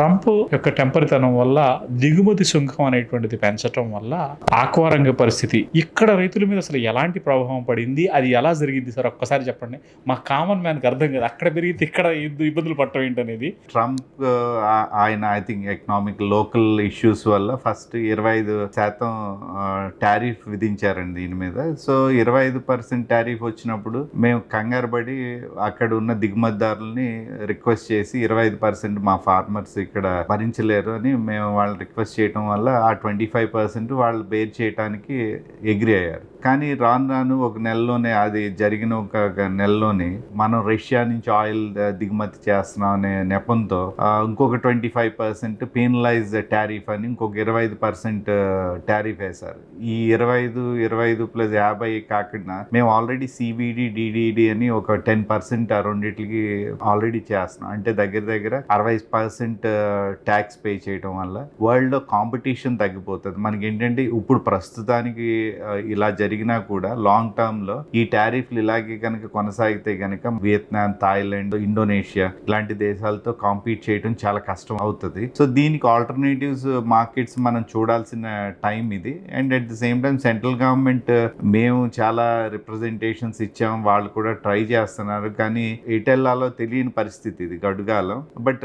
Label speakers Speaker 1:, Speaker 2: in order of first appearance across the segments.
Speaker 1: Trump యొక్క టెంపరితనం వల్ల దిగుమతి సుంకం అనేటువంటిది పెంచటం వల్ల ఆక్వారంగ పరిస్థితి. ఇక్కడ రైతుల మీద అసలు ఎలాంటి ప్రభావం పడింది? అది ఎలా జరిగింది? సార్ ఒక్కసారి చెప్పండి. మా కామన్ మ్యాన్కి అర్థం కాదు. అక్కడ పెరిగితే ఇక్కడ ఇబ్బందులు పట్టడం ఏంటనేది?
Speaker 2: ట్రంప్ ఆయన I think economic local issues వల్ల ఫస్ట్ ఇరవై ఐదు శాతం టారిఫ్ విధించారండి దీని మీద. సో ఇరవై ఐదు పర్సెంట్ టారిఫ్ వచ్చినప్పుడు మేము కంగారు పడి అక్కడ ఉన్న దిగుమతిదారులని రిక్వెస్ట్ చేసి ఇరవై ఐదు పర్సెంట్ మా ఫార్మర్స్ ఇక్కడ భరించలేరు అని మేము వాళ్ళు రిక్వెస్ట్ చేయడం వల్ల ఆ ట్వంటీ ఫైవ్ పర్సెంట్ వాళ్ళు బేర్ చేయడానికి ఎగ్రీ అయ్యారు. కానీ రాను రాను ఒక నెలలోనే అది జరిగిన ఒక నెలలోనే మనం రష్యా నుంచి ఆయిల్ దిగుమతి చేస్తున్నాం అనే నెపంతో ఇంకొక twenty five percent penalise tariff అని ఇంకొక ఇరవై ఐదు పర్సెంట్ టారిఫ్ వేశారు. ఈ ఇరవై ఐదు ఇరవై ఐదు ప్లస్ యాభై కాకుండా మేము ఆల్రెడీ సిబిడి డిడిడి అని ఒక టెన్ పర్సెంట్ ఆ రెండింటికి ఆల్రెడీ చేస్తున్నాం. అంటే దగ్గర దగ్గర అరవై పర్సెంట్ ట్యాక్స్ పే చేయడం వల్ల వరల్డ్లో కాంపిటీషన్ తగ్గిపోతుంది. మనకి ఏంటంటే ఇప్పుడు ప్రస్తుతానికి ఇలా జరిగినా కూడా లాంగ్ టర్మ్లో ఈ టారిఫ్లు ఇలాగే కనుక కొనసాగితే కనుక వియత్నాం థాయిలాండ్ ఇండోనేషియా ఇలాంటి దేశాలతో కాంపీట్ చేయడం చాలా కష్టం అవుతుంది. సో దీనికి ఆల్టర్నేటివ్స్ మార్కెట్స్ మనం చూడాల్సిన టైం ఇది. And at the same time central government మేము చాలా రిప్రజెంటేషన్స్ ఇచ్చాం. వాళ్ళు కూడా ట్రై చేస్తున్నారు. కానీ ఎటెల్లాలో తెలియని పరిస్థితి ఇది గడుగాలం. బట్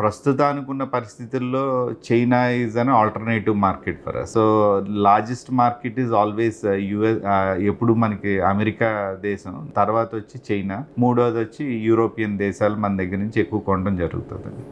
Speaker 2: ప్రస్తుతం ఉన్న పరిస్థితుల్లో China is an alternative market for so largest market is always US ఎప్పుడు మనకి అమెరికా దేశం తర్వాత వచ్చి చైనా మూడోది వచ్చి యూరోపియన్ దేశాలు మన దగ్గర నుంచి ఎక్కువ కొనడం జరుగుతుంది.